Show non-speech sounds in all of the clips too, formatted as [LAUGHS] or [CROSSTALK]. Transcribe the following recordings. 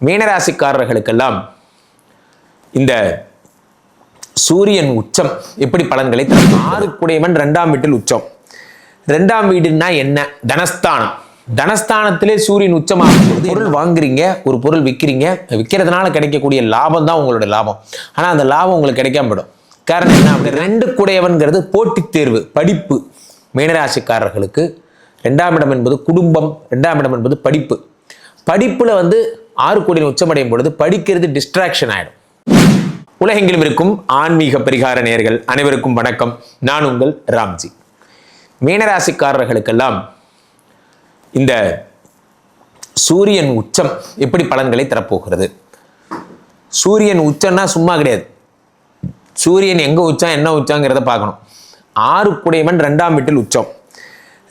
மீனராசிக்காரர்களுக்கெல்லாம் இந்த சூரியன் உச்சம் எப்படி பலன்களை தரும்? ஆறுக்குடையவன் ரெண்டாம் வீட்டில் உச்சம். ரெண்டாம் வீடுன்னா என்ன? தனஸ்தானம். தனஸ்தானத்திலே சூரியன் உச்சமாகும் பொழுது பொருள் வாங்குறீங்க ஒரு பொருள் விற்கிறீங்க விற்கிறதுனால கிடைக்கக்கூடிய லாபம் தான் உங்களோட லாபம். ஆனால் அந்த லாபம் உங்களுக்கு கிடைக்காம போயிடும். காரணம் என்ன அப்படி ரெண்டு குடையவன்கிறது போட்டித் தேர்வு படிப்பு. மீனராசிக்காரர்களுக்கு ரெண்டாம் இடம் என்பது குடும்பம் ரெண்டாம் இடம் என்பது படிப்பு. படிப்பில் வந்து ஆறு கோடியின் உச்சமடையும் பொழுது படிக்கிறது டிஸ்ட்ராக்ஷன் ஆயிடும். உலகெங்கிலும் இருக்கும் ஆன்மீக பரிகார நேர்கள் அனைவருக்கும் வணக்கம். நான் உங்கள் ராம்ஜி. மீனராசிக்காரர்களுக்கெல்லாம் இந்த சூரியன் உச்சம் எப்படி பலன்களை தரப்போகிறது? சூரியன் உச்சம்னா சும்மா கிடையாது. சூரியன் எங்கே உச்சம் என்ன உச்சங்கிறத பார்க்கணும். ஆறு குடையவன் ரெண்டாம் வீட்டில் உச்சம்.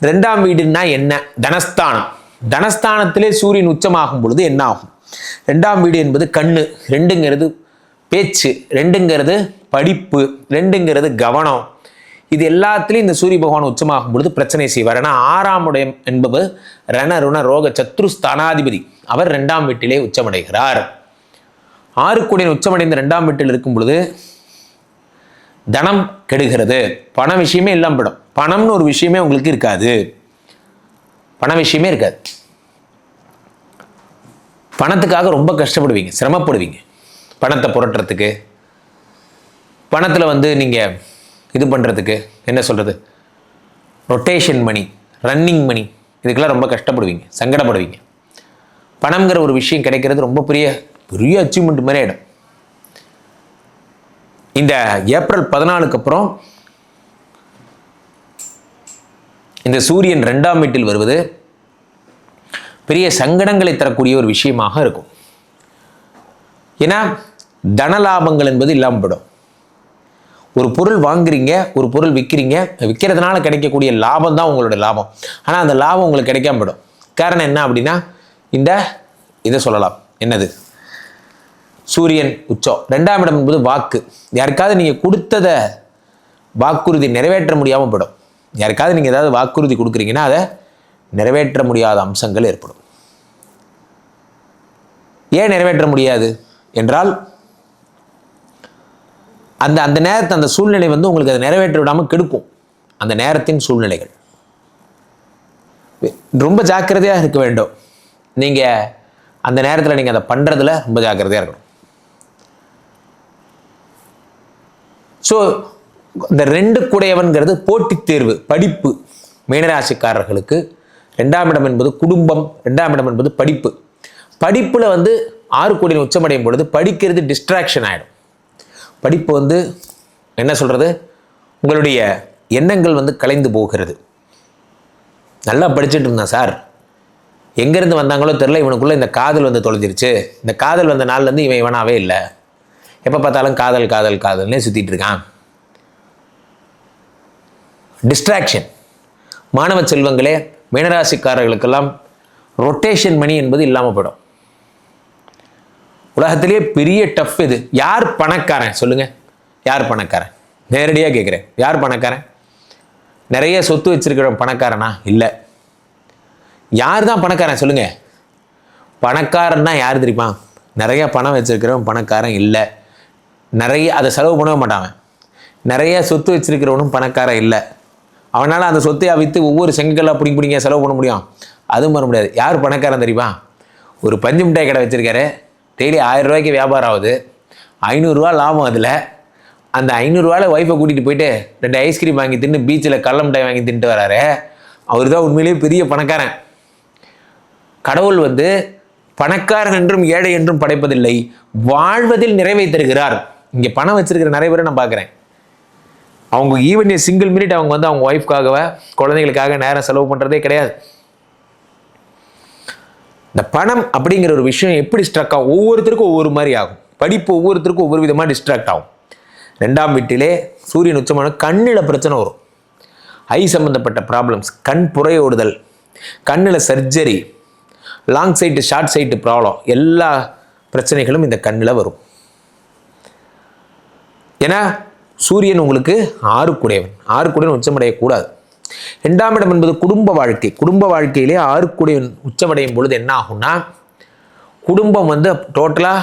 ரெண்டாம் வீடுன்னா என்ன? தனஸ்தானம். தனஸ்தானத்திலே சூரியன் உச்சமாகும் பொழுது என்ன ஆகும்? ரெண்டாம் வீடு என்பது கண்ணு ரெண்டுங்கிறது பேச்சு ரெண்டுங்கிறது படிப்பு ரெண்டுங்கிறது கவனம். இது எல்லாத்துலேயும் இந்த சூரிய பகவான் உச்சமாகும் பொழுது பிரச்சனை செய்வார். ஏன்னா ஆறாம் உடைய என்பவர் ரண ருண ரோக சத்ரு ஸ்தானாதிபதி. அவர் ரெண்டாம் வீட்டிலே உச்சமடைகிறார். ஆறுக்குடியின் உச்சமடைந்த ரெண்டாம் வீட்டில் இருக்கும் பொழுது தனம் கெடுகிறது. பண விஷயமே இல்லாம பணம்னு ஒரு விஷயமே உங்களுக்கு இருக்காது. பண விஷயமே இருக்காது. பணத்துக்காக ரொம்ப கஷ்டப்படுவீங்க சிரமப்படுவீங்க. பணத்தை புரட்டுறதுக்கு பணத்தில் வந்து நீங்கள் இது பண்ணுறதுக்கு என்ன சொல்கிறது ரொட்டேஷன் மணி ரன்னிங் மணி இதுக்கெல்லாம் ரொம்ப கஷ்டப்படுவீங்க சங்கடப்படுவீங்க. பணம்ங்கிற ஒரு விஷயம் கிடைக்கிறது ரொம்ப பெரிய பெரிய அச்சீவ்மெண்ட் மாதிரி ஆகிடும் இந்த ஏப்ரல் பதினாலுக்கு அப்புறம் இந்த சூரியன் ரெண்டாம் வீட்டில் வருவது பெரிய சங்கடங்களை தரக்கூடிய ஒரு விஷயமாக இருக்கும். ஏன்னா தன லாபங்கள் என்பது இல்லாமல் போடும் ஒரு பொருள் வாங்குறீங்க ஒரு பொருள் விற்கிறீங்க விற்கிறதுனால கிடைக்கக்கூடிய லாபம் தான் உங்களோட லாபம். ஆனால் அந்த லாபம் உங்களுக்கு கிடைக்காம போடும் காரணம் என்ன அப்படின்னா இந்த இதை சொல்லலாம். என்னது? சூரியன் உச்சம். ரெண்டாம் இடம் என்பது வாக்கு. யாருக்காவது நீங்கள் கொடுத்ததை வாக்குறுதி நிறைவேற்ற முடியாமல் போடும் யாருக்காவது நீங்கள் ஏதாவது வாக்குறுதி கொடுக்குறீங்கன்னா அதை நிறைவேற்ற முடியாத அம்சங்கள் ஏற்படும். ஏன் நிறைவேற்ற முடியாது? என்றால் அந்த அந்த நேரத்தை அந்த சூழ்நிலை வந்து உங்களுக்கு அதை நிறைவேற்ற விடாமல் கெடுக்கும். அந்த நேரத்தின் சூழ்நிலைகள். ரொம்ப ஜாக்கிரதையாக இருக்க வேண்டும். நீங்கள் அந்த நேரத்தில் நீங்கள் அதை பண்ணுறதுல ரொம்ப ஜாக்கிரதையாக இருக்கணும். ஸோ இந்த ரெண்டு குடையவன்கிறது போட்டித் தேர்வு படிப்பு மீனராசிக்காரர்களுக்கு ரெண்டாம் இடம் என்பது குடும்பம் ரெண்டாம் இடம் என்பது படிப்பு. படிப்பில் வந்து ஆறு கோடியின் உச்சமடையும் பொழுது படிக்கிறது டிஸ்ட்ராக்ஷன் ஆகிடும் படிப்பு வந்து என்ன சொல்கிறது உங்களுடைய எண்ணங்கள் வந்து கலைந்து போகிறது. நல்லா படிச்சுட்டு இருந்தான் சார். எங்கேருந்து வந்தாங்களோ தெரில இவனுக்குள்ளே இந்த காதல் வந்து தொலைஞ்சிருச்சு. இந்த காதல் வந்த நாள்லேருந்து இவன் இவனாவே இல்லை. எப்போ பார்த்தாலும் காதல் காதல் காதல்னே சுற்றிட்டு இருக்கான். டிஸ்ட்ராக்ஷன் மாணவ செல்வங்களே மீனராசிக்காரர்களுக்கெல்லாம் ரொட்டேஷன் மணி என்பது இல்லாமல் போயிடும். உலகத்திலேயே பெரிய டஃப் இது யார் பணக்காரன்? சொல்லுங்கள் யார் பணக்காரன்? நேரடியாக கேட்குறேன். யார் பணக்காரன்? நிறைய சொத்து வச்சிருக்கிற பணக்காரனா? இல்லை. யார் தான் பணக்காரன்? சொல்லுங்கள் பணக்காரன்னா யார் தெரியுமா? நிறைய பணம் வச்சிருக்கிறவன் பணக்காரன் இல்லை. நிறைய அதை செலவு பண்ணவே மாட்டான் நிறைய சொத்து வச்சிருக்கிறவனும் பணக்காரன் இல்லை. அவனால் அந்த சொத்தை விற்று ஒவ்வொரு செங்கல்லாம் பிடிங்க பிடிங்க செலவு பண்ண முடியும்? அதுவும் பண்ண முடியாது. யார் பணக்காரன் தெரியுமா? ஒரு பஞ்சு மிட்டாய் கடை வச்சுருக்காரு. டெய்லி ஆயிரம் ரூபாய்க்கு வியாபாரம் ஆகுது. ஐநூறுரூவா லாபம் அதில். அந்த ஐநூறுரூவாவில் ஒய்ஃபை கூட்டிகிட்டு போயிட்டு ரெண்டு ஐஸ்கிரீம் வாங்கி தின்னு பீச்சில் கடல மிட்டாய் வாங்கி தின்ட்டு வராரு. அவர் தான் உண்மையிலேயே பெரிய பணக்காரன். கடவுள் வந்து பணக்காரன் என்றும் ஏழை என்றும் படைப்பதில்லை வாழ்வதில் நிறைவை தருகிறார். இங்கே பணம் வச்சிருக்கிற நிறைய பேரை நான் பார்க்குறேன். அவங்க ஈவன் சிங்கிள் மினிட் அவங்க வந்து அவங்க ஒய்ஃப்காகவே குழந்தைகளுக்காக நேரம் செலவு பண்ணுறதே கிடையாது. இந்த பணம் அப்படிங்கிற ஒரு விஷயம் எப்படி ஸ்ட்ரக் ஆகும்? ஒவ்வொருத்தருக்கும் ஒவ்வொரு மாதிரி ஆகும். படிப்பு ஒவ்வொருத்தருக்கும் ஒவ்வொரு விதமாக டிஸ்ட்ராக்ட் ஆகும். ரெண்டாம் வீட்டிலே சூரியன் உச்சமான கண்ணில் பிரச்சனை வரும். ஐ சம்மந்தப்பட்ட ப்ராப்ளம்ஸ் கண் புறையோடுதல் கண்ணில் surgery long sight short sight problem எல்லா பிரச்சனைகளும் இந்த கண்ணில் வரும். ஏன்னா சூரியன் உங்களுக்கு ஆறுக்குடையவன். ஆறுக்குடையவன் உச்சமடையக்கூடாது. ரெண்டாம் இடம் என்பது குடும்ப வாழ்க்கை. குடும்ப வாழ்க்கையிலே ஆறுக்குடையவன் உச்சமடையும் பொழுது என்ன ஆகும்னா குடும்பம் வந்து டோட்டலாக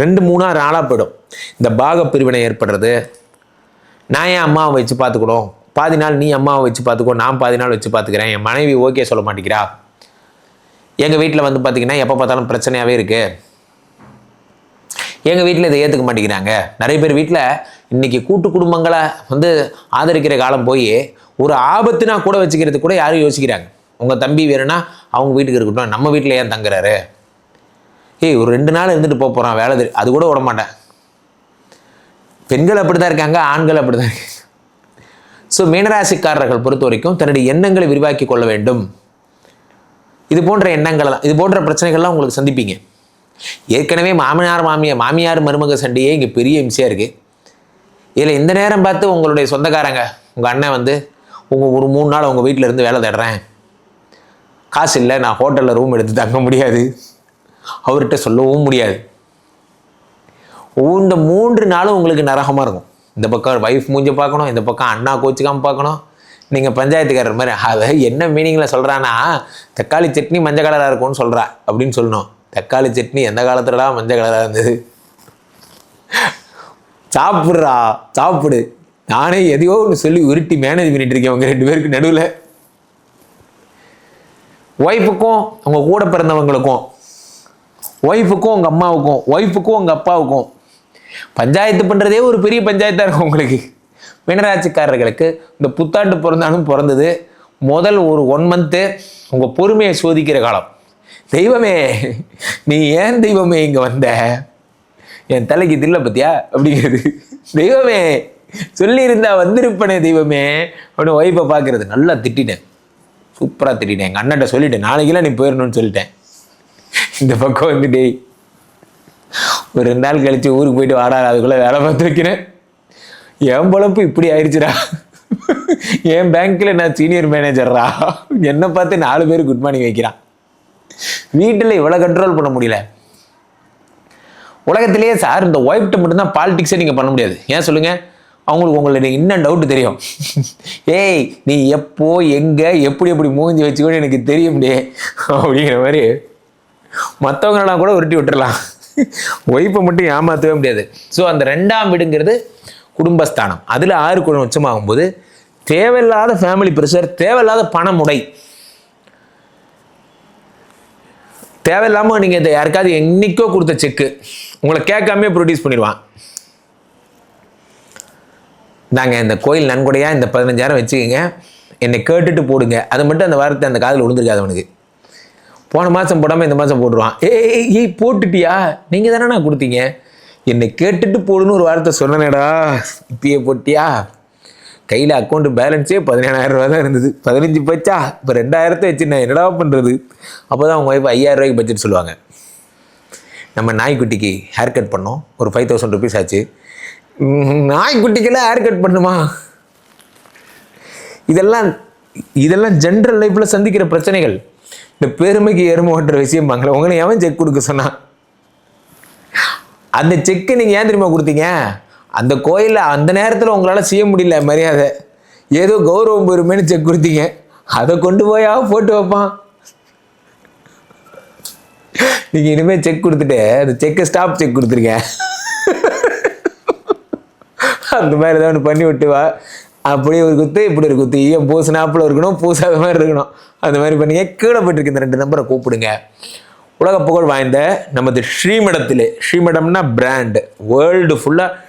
ரெண்டு மூணாக நாளாக போயிடும். இந்த பாக பிரிவினை ஏற்படுறது. நான் என் அம்மாவை வச்சு பார்த்துக்கணும்? பாதி நாள் நீ அம்மாவை வச்சு பார்த்துக்கோ நான் பாதி நாள் வச்சு பார்த்துக்கிறேன். என் மனைவி ஓகே சொல்ல மாட்டேங்கிறா. எங்கள் வீட்டில் வந்து பார்த்திங்கன்னா எப்போ பார்த்தாலும் பிரச்சனையாகவே இருக்குது எங்கள் வீட்டில் இதை ஏற்றுக்க மாட்டேங்கிறாங்க. நிறைய பேர் வீட்டில் இன்றைக்கி கூட்டு குடும்பங்களை வந்து ஆதரிக்கிற காலம் போய் ஒரு ஆபத்துனா கூட வச்சுக்கிறது கூட யாரும் யோசிக்கிறாங்க. உங்கள் தம்பி வேணும்னா அவங்க வீட்டுக்கு இருக்கட்டும். நம்ம வீட்டில் ஏன் தங்குறாரு? ஏய் ஒரு ரெண்டு நாள் இருந்துட்டு போக போகிறான் வேலை அது கூட விட மாட்டேன். பெண்கள் அப்படி தான் இருக்காங்க ஆண்கள் அப்படி தான் இருக்காங்க. ஸோ மீனராசிக்காரர்கள் பொறுத்த வரைக்கும் தன்னுடைய எண்ணங்களை விரிவாக்கி கொள்ள வேண்டும். இது போன்ற எண்ணங்களெல்லாம் இது போன்ற பிரச்சனைகள்லாம் உங்களுக்கு சந்திப்பீங்க. ஏற்கனவே மாமனார் மாமியார் மாமியார் மருமக சண்டையே இங்கே பெரிய இம்சையாக இருக்குது இதில் இந்த நேரம் பார்த்து உங்களுடைய சொந்தக்காரங்க உங்கள் அண்ணன் வந்து உங்கள் ஒரு மூணு நாள் உங்கள் வீட்டில் இருந்து வேலை தேடுறேன். காசு இல்லை நான் ஹோட்டலில் ரூம் எடுத்து தங்க முடியாது. அவர்கிட்ட சொல்லவும் முடியாது. இந்த மூன்று நாளும் உங்களுக்கு நரகமாக இருக்கும். இந்த பக்கம் வைஃப் மூஞ்ச பார்க்கணும் இந்த பக்கம் அண்ணா கோச்சிக்காமல் பார்க்கணும். நீங்கள் பஞ்சாயத்துக்காரர் மாதிரி அதை என்ன மீனிங்கில் சொல்கிறான்னா தக்காளி சட்னி மஞ்சள் கலராக இருக்கும்னு சொல்கிறா அப்படின்னு சொல்லணும். தக்காளி சட்னி எந்த காலத்துலலாம் மஞ்சள் கலராக இருந்தது? சாப்பிட்றா சாப்பிடு. நானே எதையோ ஒன்று சொல்லி உருட்டி மேனேஜ் பண்ணிட்டு இருக்கேன் அவங்க ரெண்டு பேருக்கு நடுவில். ஒய்ஃபுக்கும் அவங்க கூட பிறந்தவங்களுக்கும். ஒய்ஃபுக்கும் உங்கள் அம்மாவுக்கும். ஒய்ஃபுக்கும் உங்கள் அப்பாவுக்கும். பஞ்சாயத்து பண்ணுறதே ஒரு பெரிய பஞ்சாயத்தாக இருக்கும் உங்களுக்கு. மீனராட்சிக்காரர்களுக்கு இந்த புத்தாண்டு பிறந்தாலும் பிறந்தது. முதல் ஒரு ஒன் மந்த்து உங்கள் பொறுமையை சோதிக்கிற காலம். தெய்வமே நீ ஏன் தெய்வமே இங்கே வந்த? என் தலைக்கு தில்ல பத்தியா? அப்படிங்கிறது. தெய்வமே சொல்லியிருந்தா வந்திருப்பனே தெய்வமே அப்படின்னு ஒய்ஃபை பார்க்கறது. நல்லா திட்டினேன். சூப்பராக திட்டிட்டேன் எங்கள் அண்ணன்ட்ட சொல்லிட்டேன். நாளைக்கெல்லாம் நீ போயிடணும்னு சொல்லிட்டேன். இந்த பக்கம் வந்து டேய் ஒரு ரெண்டு நாள் கழிச்சு ஊருக்கு போயிட்டு வாடா அதுக்குள்ளே வேலை பார்த்து வைக்கிறேன். என் பொழப்பு இப்படி ஆயிடுச்சுடா. என் பேங்க்கில் நான் சீனியர் மேனேஜர்ரா என்னை பார்த்து நாலு பேர் குட் மார்னிங் வைக்கிறான். வீட்டில் இவ்வளோ கண்ட்ரோல் பண்ண முடியல. உலகத்திலேயே சார் இந்த ஒய்ஃப்ட்ட மட்டும்தான் பாலிடிக்ஸே நீங்கள் பண்ண முடியாது. ஏன் சொல்லுங்கள் அவங்களுக்கு உங்களுடைய இன்னும் டவுட் தெரியும். [LAUGHS] ஏய் நீ எப்போ எங்கே எப்படி எப்படி மூஞ்சி வச்சுக்கோன்னு எனக்கு தெரிய டே. அப்படிங்கிற மாதிரி மற்றவங்களெல்லாம் கூட உருட்டி விட்டுறலாம். [LAUGHS] ஒய்ஃபை மட்டும் ஏமாற்றவே முடியாது. ஸோ அந்த ரெண்டாம் வீடுங்கிறது குடும்பஸ்தானம். அதில் ஆறு குழந்தை உச்சமாகும்போது தேவையில்லாத ஃபேமிலி ப்ரெஷர் தேவையில்லாத பணமுடை. தேவையில்லாமல் நீங்கள் இதை யாருக்காவது என்னைக்கோ கொடுத்த செக்கு உங்களை கேட்காமே ப்ரொடியூஸ் பண்ணிடுவான். நாங்கள் இந்த கோயில் நன்கொடையாக இந்த பதினஞ்சாயிரம் வச்சுக்கோங்க. என்னை கேட்டுட்டு போடுங்க. அது மட்டும் அந்த வாரத்தை அந்த காதில் விழுந்திருக்காது அவனுக்கு. போன மாதம் போடாமல் இந்த மாதம் போட்டுருவான். ஏய் ஏய் போட்டுட்டியா? நீங்கள் தானே கொடுத்தீங்க. என்னை கேட்டுட்டு போடுன்னு ஒரு வார்த்தை சொன்னேடா இப்பயே போட்டியா? கையில் அக்கௌண்ட் பேலன்ஸே பதினேழாயிரம் ரூபா தான் இருந்தது. பதினஞ்சு பச்சா? இப்போ ரெண்டாயிரத்தை வச்சு நான் என்னடா பண்ணுறது அப்போ தான் அவங்க ஒய்ஃப் ஐயாயிரம் ரூபாய்க்கு பட்ஜெட் சொல்லுவாங்க. நம்ம நாய்க்குட்டிக்கு ஹேர் கட் பண்ணோம். ஒரு ஃபைவ் தௌசண்ட் ருபீஸ் ஆச்சு. நாய்க்குட்டிக்கெல்லாம் ஹேர் கட் பண்ணுமா? இதெல்லாம் இதெல்லாம் ஜென்ரல் லைஃப்பில் சந்திக்கிற பிரச்சனைகள். இந்த பெருமைக்கு எருமை ஓட்டுற விஷயம் பாங்களே. உங்களை எவன் செக் கொடுக்க சொன்னான்? அந்த செக்கு நீங்கள் ஏன் தெரியுமா கொடுத்தீங்க? அந்த கோயிலில் அந்த நேரத்தில் உங்களால் செய்ய முடியல மரியாதை. ஏதோ கௌரவம் பெருமைன்னு செக் கொடுத்தீங்க. அதை கொண்டு போயா போட்டு வைப்பான். நீங்கள் இனிமேல் செக் கொடுத்துட்டு அந்த செக்கை ஸ்டாப் செக் கொடுத்துருங்க. அந்த மாதிரி ஏதாவது ஒன்று பண்ணி விட்டு வா. அப்படியே ஒரு குத்து இப்படி ஒரு குத்து. ஏன் பூசினாப்பில் இருக்கணும் பூசாத மாதிரி இருக்கணும். அந்த மாதிரி பண்ணிங்க. கீழே போயிட்டு இந்த ரெண்டு நம்பரை கூப்பிடுங்க. உலக புகழ் வாய்ந்த நமது ஸ்ரீமடத்திலே. ஸ்ரீமடம்னா பிராண்டு வேர்ல்டு ஃபுல்லாக